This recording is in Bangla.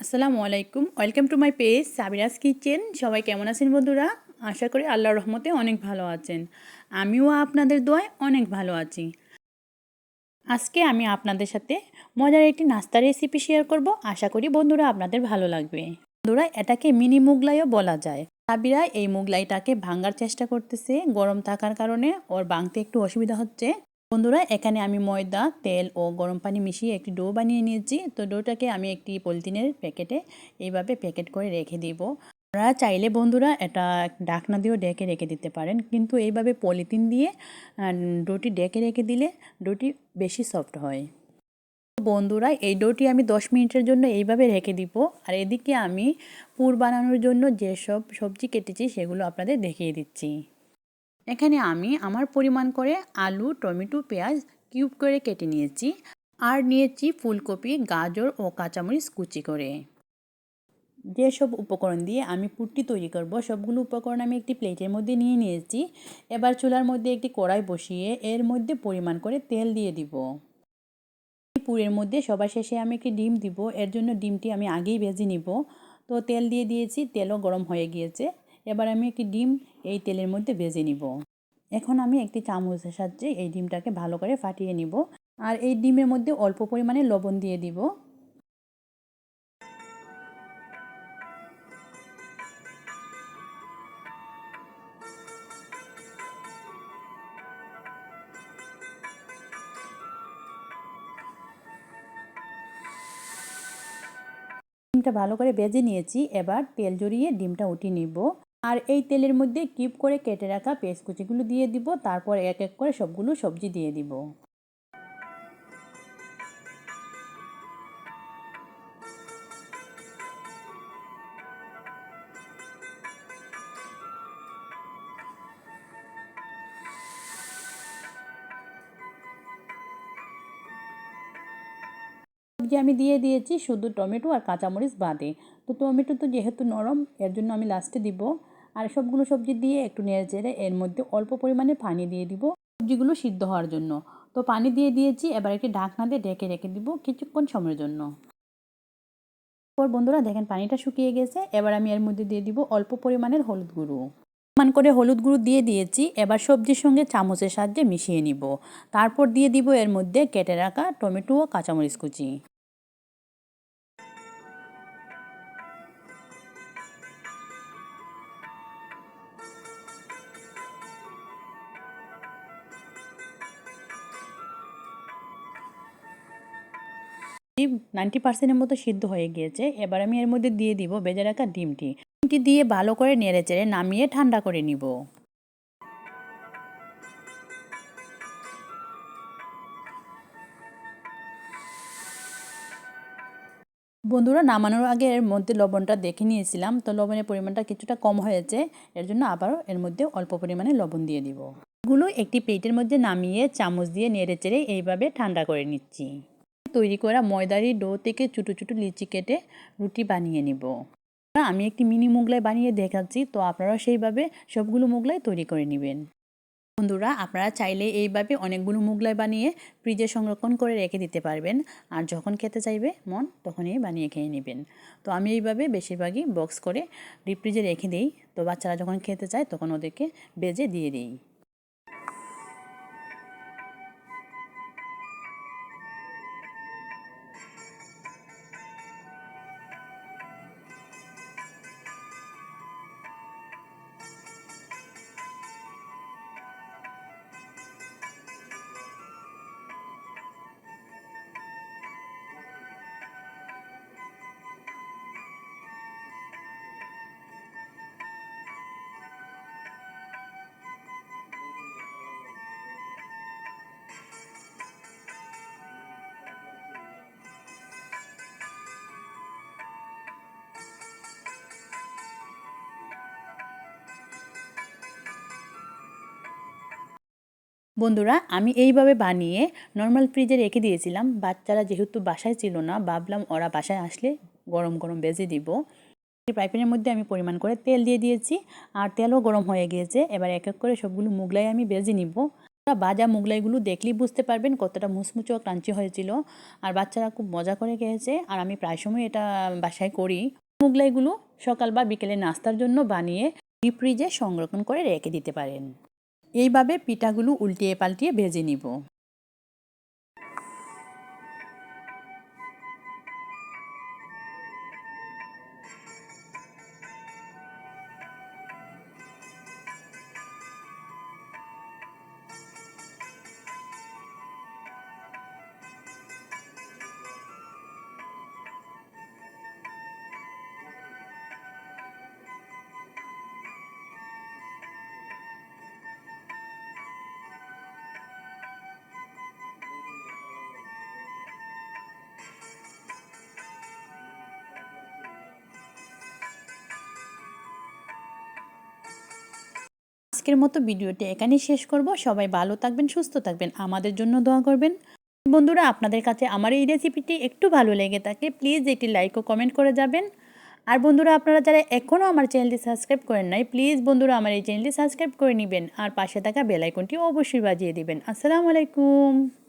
আসসালামু আলাইকুম। Welcome to my page Sabiraj kitchen সবাই কেমন আছেন বন্ধুরা? আশা করি আল্লাহর রহমতে অনেক ভালো আছেন। আমিও আপনাদের দোয়ায় অনেক ভালো আছি। আজকে আমি আপনাদের সাথে মজার একটি নাস্তার রেসিপি শেয়ার করব। আশা করি বন্ধুরা আপনাদের ভালো লাগবে। বন্ধুরা, এটাকে মিনি মুগলাইও বলা যায়। সাবিরা এই মুগলাইটাকে ভাঙার চেষ্টা করতেছে। গরম থাকার কারণে ওর ভাঙতে একটু অসুবিধা হচ্ছে। বন্ধুরা, এখানে আমি ময়দা, তেল ও গরম পানি মিশিয়ে একটি ডো বানিয়ে নিয়েছি। তো ডোটাকে আমি একটি পলিথিনের প্যাকেটে এইভাবে প্যাকেট করে রেখে দিব। আপনারা চাইলে বন্ধুরা এটা ডাকনা দিয়েও ডেকে রেখে দিতে পারেন। কিন্তু এইভাবে পলিথিন দিয়ে ডোটি ডেকে রেখে দিলে ডোটি বেশি সফট হয়। বন্ধুরা, এই ডোটি আমি দশ মিনিটের জন্য এইভাবে রেখে দিব। আর এদিকে আমি পুর বানানোর জন্য যেসব সবজি কেটেছি সেগুলো আপনাদের দেখিয়ে দিচ্ছি। এখানে আমি আমার পরিমাণ করে আলু, টমেটো, পেঁয়াজ কিউব করে কেটে নিয়েছি আর নিয়েছি ফুলকপি, গাজর ও কাঁচামরিচ কুচি করে। যেসব উপকরণ দিয়ে আমি পুটটি তৈরি করব, সবগুলো উপকরণ আমি একটি প্লেটের মধ্যে নিয়ে নিয়েছি। এবার চুলার মধ্যে একটি কড়াই বসিয়ে এর মধ্যে পরিমাণ করে তেল দিয়ে দিব। পুরের মধ্যে সবার শেষে আমি একটি ডিম দিব, এর জন্য ডিমটি আমি আগেই ভেজে নিব। তো তেল দিয়ে দিয়েছি, তেলও গরম হয়ে গিয়েছে। এবার আমি একটি ডিম এই তেলের মধ্যে ভেজে নিব। এখন আমি একটি চামচের সাহায্যে এই ডিমটাকে ভালো করে ফাটিয়ে নিব আর এই ডিমের মধ্যে অল্প পরিমাণে লবণ দিয়ে দিব। ডিমটা ভালো করে ভেজে নিয়েছি, এবার তেল জড়িয়ে ডিমটা উঠিয়ে নিব। আর এই তেলের মধ্যে কিপ করে কেটে রাখা পেঁয়াজ কুচিগুলো দিয়ে দিব, তারপর এক এক করে সবগুলো সবজি দিয়ে দিব। সবজি আমি দিয়ে দিয়েছি শুধু টমেটো আর কাঁচামরিচ বাদে। তো টমেটো তো যেহেতু নরম, এর জন্য আমি লাস্টে দিব। আর সবগুলো সবজি দিয়ে একটু নেড়ে চেড়ে এর মধ্যে অল্প পরিমাণে পানি দিয়ে দিব। সবজিগুলো সিদ্ধ হওয়ার জন্য। তো পানি দিয়ে দিয়েছি, এবার একটি ঢাকনা দিয়ে ঢেকে রেখে দিব কিছুক্ষণ সময়ের জন্য। পর বন্ধুরা, দেখেন পানিটা শুকিয়ে গেছে। এবার আমি এর মধ্যে দিয়ে দিব অল্প পরিমাণের হলুদ গুঁড়ো। মান করে হলুদ গুঁড়ো দিয়ে দিয়েছি, এবার সবজির সঙ্গে চামচের সাহায্যে মিশিয়ে নিব। তারপর দিয়ে দিব এর মধ্যে কেটে রাখা টমেটো ও কাঁচামরিচ কুচি। নাইনটি পার্সেন্টের মতো সিদ্ধ হয়ে গিয়েছে। এবার আমি এর মধ্যে দিয়ে দিব বেজে রাখা ডিমটি। ডিমটি দিয়ে ভালো করে নেড়ে চেড়ে নামিয়ে ঠান্ডা করে নিব। বন্ধুরা, নামানোর আগে এর মধ্যে লবণটা দেখে নিয়েছিলাম। তো লবণের পরিমাণটা কিছুটা কম হয়েছে। এর জন্য আবারও এর মধ্যে অল্প পরিমাণে লবণ দিয়ে দিব। গুলো একটি প্লেটের মধ্যে নামিয়ে চামচ দিয়ে নেড়ে চেড়ে এইভাবে ঠান্ডা করে নিচ্ছি। তৈরি করা ময়দারি ডো থেকে ছোটো ছোটো লিচি কেটে রুটি বানিয়ে নিব। আমি একটি মিনি মোগলাই বানিয়ে দেখাচ্ছি, তো আপনারা সেইভাবে সবগুলো মোগলাই তৈরি করে নেবেন। বন্ধুরা, আপনারা চাইলে এইভাবে অনেকগুলো মুগলাই বানিয়ে ফ্রিজে সংরক্ষণ করে রেখে দিতে পারবেন, আর যখন খেতে চাইবে মন তখনই বানিয়ে খেয়ে নেবেন। তো আমি এইভাবে বেশিরভাগই বক্স করে ডিপ ফ্রিজে রেখে দিই, তো বাচ্চারা যখন খেতে চায় তখন ওদেরকে বেজে দিয়ে দিই। বন্ধুরা, আমি এইভাবে বানিয়ে নর্মাল ফ্রিজে রেখে দিয়েছিলাম। বাচ্চারা যেহেতু বাসায় ছিল না, ভাবলাম ওরা বাসায় আসলে গরম গরম বেজে দিব। ফ্রাইপ্যানের মধ্যে আমি পরিমাণ করে তেল দিয়ে দিয়েছি আর তেলও গরম হয়ে গিয়েছে। এবার এক এক করে সবগুলো মুগলাই আমি বেজে নিব। বাজা মুগলাইগুলো দেখলেই বুঝতে পারবেন কতটা মুচমুচো ক্রাঞ্চি হয়েছিল। আর বাচ্চারা খুব মজা করে খেয়েছে আর আমি প্রায় সময় এটা বাসায় করি। মোগলাইগুলো সকাল বা বিকেলে নাস্তার জন্য বানিয়ে ডিপ ফ্রিজে সংরক্ষণ করে রেখে দিতে পারেন। এইভাবে পিঠাগুলো উল্টিয়ে পাল্টিয়ে ভেজে নিব। আজকের মতো ভিডিওটি এখানেই শেষ করব। সবাই ভালো থাকবেন, সুস্থ থাকবেন, আমাদের জন্য দোয়া করবেন। বন্ধুরা, আপনাদের কাছে আমার এই রেসিপিটি একটু ভালো লেগে থাকে, প্লিজ একটি লাইক ও কমেন্ট করে যাবেন। আর বন্ধুরা, আপনারা যারা এখনও আমার চ্যানেলটি সাবস্ক্রাইব করেন নাই, প্লিজ বন্ধুরা, আমার এই চ্যানেলটি সাবস্ক্রাইব করে নেবেন। আর পাশে থাকা বেলাইকনটি অবশ্যই বাজিয়ে দেবেন। আসসালামু আলাইকুম।